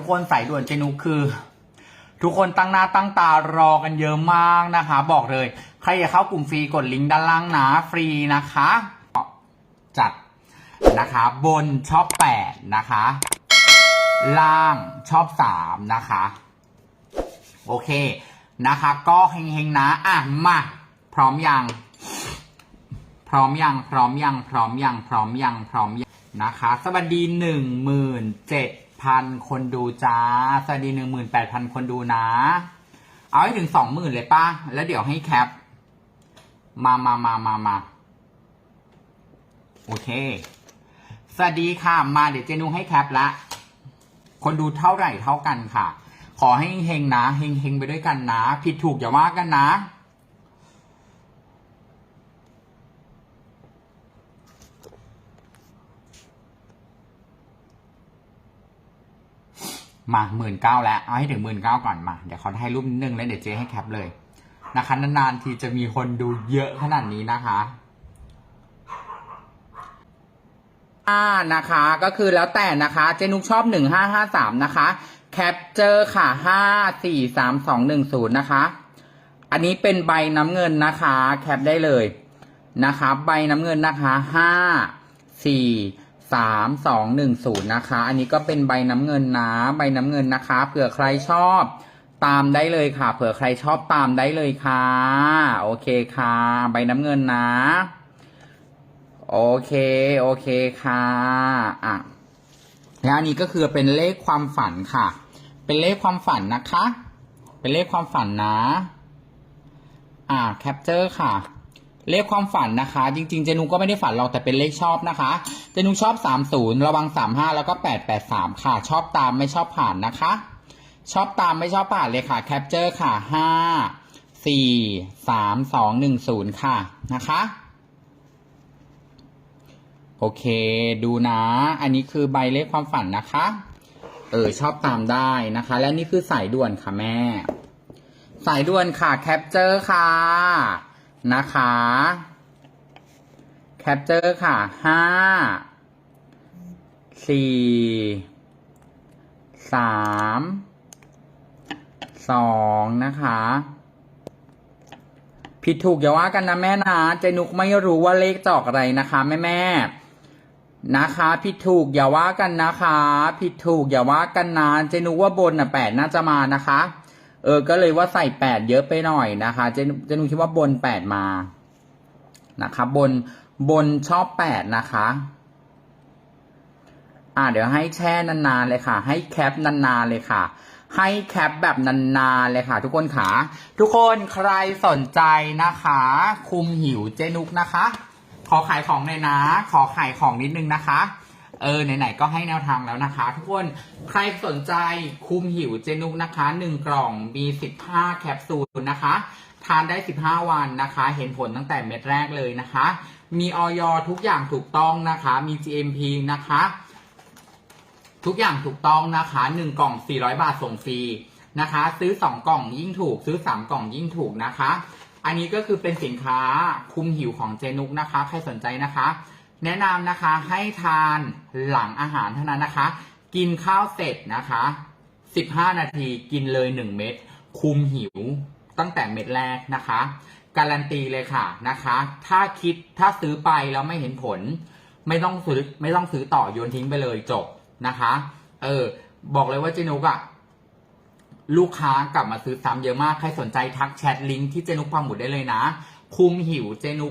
ทุกคนสายด่วนเจนุกคือ ทุกคนตั้งหน้าตั้งตารอกันเยอะมากนะคะ บอกเลย ใครอยากเข้ากลุ่มฟรีกดลิงก์ด้านล่างนะฟรีนะคะ จัดนะคะ บนชอบแปดนะคะ ล่างชอบสามนะคะ โอเคนะคะ ก็เฮงๆนะอะมาพร้อมยังพร้อมยังพร้อมยังพร้อมยังพร้อมยังพร้อมยังนะคะ สวัสดีหนึ่งหมื่นเจ็ด พันคนดูจ้าสวัสดีหนึ่งหมื่นแปดพันคนดูนะ เอาให้ถึงสองหมื่นเลยป่ะแล้วเดี๋ยวให้แคป มามามามามาโอเค สวัสดีค่ะ มาเดี๋ยวเจนุงให้แคปละ คนดูเท่าไหร่เท่ากันค่ะ ขอให้เฮงนะเฮงๆไปด้วยกันนะ ผิดถูกอย่าว่ากันนะ มาหมื่นเก้าแล้ว เอาให้ถึงหมื่นเก้าก่อนมา เดี๋ยวเขาให้รูปนิดนึงแล้วเดี๋ยวเจ๊ให้แคปเลยนะคะนานๆทีจะมีคนดูเยอะขนาดนี้นะคะอ่านะคะก็คือแล้วแต่นะคะ เจนุกชอบหนึ่งห้าห้าสามนะคะ แคปเจอร์ค่ะห้าสี่สามสองหนึ่งศูนย์นะคะ อันนี้เป็นใบน้ำเงินนะคะ แคปได้เลยนะคะ ใบน้ำเงินนะคะห้าสี่ สามสองหนึ่งศูนย์นะคะ อันนี้ก็เป็นใบน้ำเงินนะใบน้ำเงินนะคะเผื่อใครชอบตามได้เลยค่ะ เผื่อใครชอบตามได้เลยค่ะ โอเคค่ะ ใบน้ำเงินนะ โอเค โอเคค่ะอะแล้วอันนี้ก็คือเป็นเลขความฝันค่ะ เป็นเลขความฝันนะคะ เป็นเลขความฝันนะ อ่าแคปเจอร์ค่ะ เลขความฝันนะคะ จริงๆ เจนุก็ไม่ได้ฝันหรอกแต่เป็นเลขชอบนะคะ เจนุชอบ 30 ระวัง 35 แล้วก็ 883 ค่ะ ชอบตามไม่ชอบผ่านนะคะ ชอบตามไม่ชอบผ่านเลยค่ะแคปเจอร์ค่ะ 5 4 3 2 1 0 ค่ะนะคะโอเค ดูนะ อันนี้คือใบเลขความฝันนะคะ เออชอบตามได้นะคะ และนี่คือสายด่วนค่ะแม่ สายด่วนค่ะแคปเจอร์ค่ะ นะคะแคปเจอร์ค่ะห้าสี่สามสองนะคะ ผิดถูกอย่าว่ากันนะแม่นะเจนุกไม่รู้ว่าเลขจอกอะไรนะคะแม่แม่นะคะ ผิดถูกอย่าว่ากันนะคะ ผิดถูกอย่าว่ากันนะเจนุกว่าบนอะแปดน่าจะมานะคะ เออ ก็เลยว่าใส่แปดเยอะไปหน่อยนะคะ เจนุเจนุคิดว่าบนแปดมา นะคะบนบนชอบแปดนะคะ อ่าเดี๋ยวให้แช่นานๆเลยค่ะ ให้แคปนานๆเลยค่ะ ให้แคปแบบนานๆเลยค่ะ ทุกคนค่ะทุกคนใครสนใจนะคะ คุมหิวเจนุกนะคะ ขอขายของหน่อยนะ ขอขายของนิดนึงนะคะ เออไหนๆก็ให้แนวทางแล้วนะคะ ทุกคนใครสนใจคุมหิวเจนุกนะคะหนึ่งกล่องมีสิบห้าแคปซูลนะคะ ทานได้สิบห้าวันนะคะ เห็นผลตั้งแต่เม็ดแรกเลยนะคะ มีออยทุกอย่างถูกต้องนะคะ มี GMP นะคะ ทุกอย่างถูกต้องนะคะหนึ่งกล่อง 400 บาทส่งฟรีนะคะ ซื้อ 2 กล่องยิ่งถูก ซื้อ 3 กล่องยิ่งถูกนะคะ อันนี้ก็คือเป็นสินค้าคุมหิวของเจนุกนะคะ ใครสนใจนะคะ แนะนำนะคะให้ทานหลังอาหารเท่านั้นนะคะ กินข้าวเสร็จนะคะ 15 นาทีกินเลย 1 เม็ดคุมหิวตั้งแต่เม็ดแรกนะคะ การันตีเลยค่ะนะคะ ถ้าคิดถ้าซื้อไปแล้วไม่เห็นผล ไม่ต้องซื้อไม่ต้องซื้อต่อโยนทิ้งไปเลยจบนะคะ เออ บอกเลยว่าเจนุกอะลูกค้ากลับมาซื้อซ้ำเยอะมาก ใครสนใจทักแชทลิงก์ที่เจนุกพาหมุดได้เลยนะ คุมหิวเจนุก